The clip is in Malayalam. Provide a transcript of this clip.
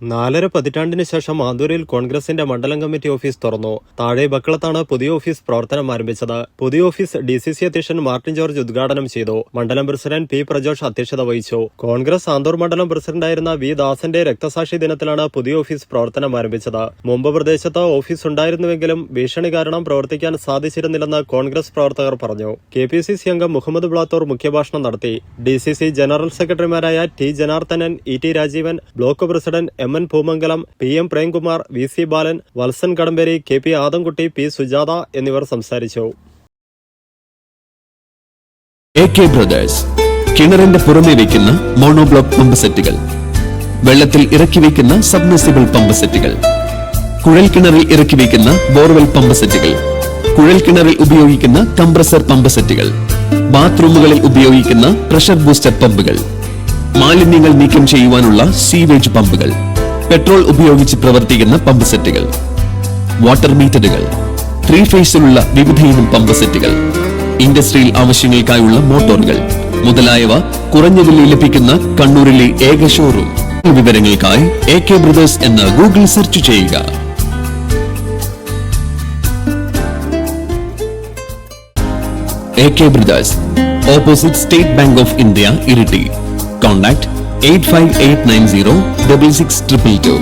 നാലര പതിറ്റാണ്ടിന് ശേഷം ആന്തൂരിൽ കോൺഗ്രസിന്റെ മണ്ഡലം കമ്മിറ്റി ഓഫീസ് തുറന്നു. താഴെ ബക്കളത്താണ് പുതിയ ഓഫീസ് പ്രവർത്തനം ആരംഭിച്ചത്. പുതിയ ഓഫീസ് ഡി സി സി അധ്യക്ഷൻ മാർട്ടിൻ ജോർജ് ഉദ്ഘാടനം ചെയ്തു. മണ്ഡലം പ്രസിഡന്റ് പി പ്രജോഷ് അധ്യക്ഷത വഹിച്ചു. കോൺഗ്രസ് ആന്തൂർ മണ്ഡലം പ്രസിഡന്റായിരുന്ന വി ദാസന്റെ രക്തസാക്ഷി ദിനത്തിലാണ് പുതിയ ഓഫീസ് പ്രവർത്തനം ആരംഭിച്ചത്. മുമ്പ് പ്രദേശത്ത് ഓഫീസ് ഉണ്ടായിരുന്നുവെങ്കിലും ഭീഷണി കാരണം പ്രവർത്തിക്കാൻ സാധിച്ചിരുന്നില്ലെന്ന് കോൺഗ്രസ് പ്രവർത്തകർ പറഞ്ഞു. കെ പി സി സി അംഗം മുഹമ്മദ് ബ്ലാത്തൂർ മുഖ്യഭാഷണം നടത്തി. ഡി സി സി ജനറൽ സെക്രട്ടറിമാരായ T Janardhanan E T Rajeevan block president M N Bhoomangalam P M Premkumar V C Balan Valsan Kadamberi K P Adamkutty P Sujatha എന്നിവർ സംസാരിച്ചു. എ കെ കിണറിന്റെ പുറമെ വയ്ക്കുന്ന മോണോബ്ലോക്ക് പമ്പ് സെറ്റുകൾ വെള്ളത്തിൽ ഇറക്കി വയ്ക്കുന്ന സബ്മെർസിബിൾ പമ്പ് സെറ്റുകൾ കുഴൽ കിണറിൽ ഇറക്കി വയ്ക്കുന്ന ബോർവെൽ പമ്പ് സെറ്റുകൾ കുഴൽ കിണറിൽ ഉപയോഗിക്കുന്ന കംപ്രസർ പമ്പ് സെറ്റുകൾ ബാത്റൂമുകളിൽ ഉപയോഗിക്കുന്ന പ്രഷർ ബൂസ്റ്റർ പമ്പുകൾ മാലിന്യങ്ങൾ നീക്കം ചെയ്യുവാനുള്ള സീവേജ് പമ്പുകൾ പെട്രോൾ ഉപയോഗിച്ച് പ്രവർത്തിക്കുന്ന പമ്പ് സെറ്റുകൾ വാട്ടർ മീറ്ററുകൾ ത്രീ ഫേസിലുള്ള വിവിധയിനം പമ്പ് സെറ്റുകൾ ഇൻഡസ്ട്രിയൽ ആവശ്യങ്ങൾക്കായുള്ള മോട്ടോറുകൾ മുതലായവ കുറഞ്ഞ വിലയിൽ ലഭിക്കുന്ന കണ്ണൂരിലെ ഏക ഷോറൂം വിവരങ്ങൾക്കായി എ കെ ബ്രദേഴ്സ് എന്ന് ഗൂഗിൾ സെർച്ച് ചെയ്യുക. A K brothers opposite State Bank of India Iritty contact eight five eight nine zero double six triple two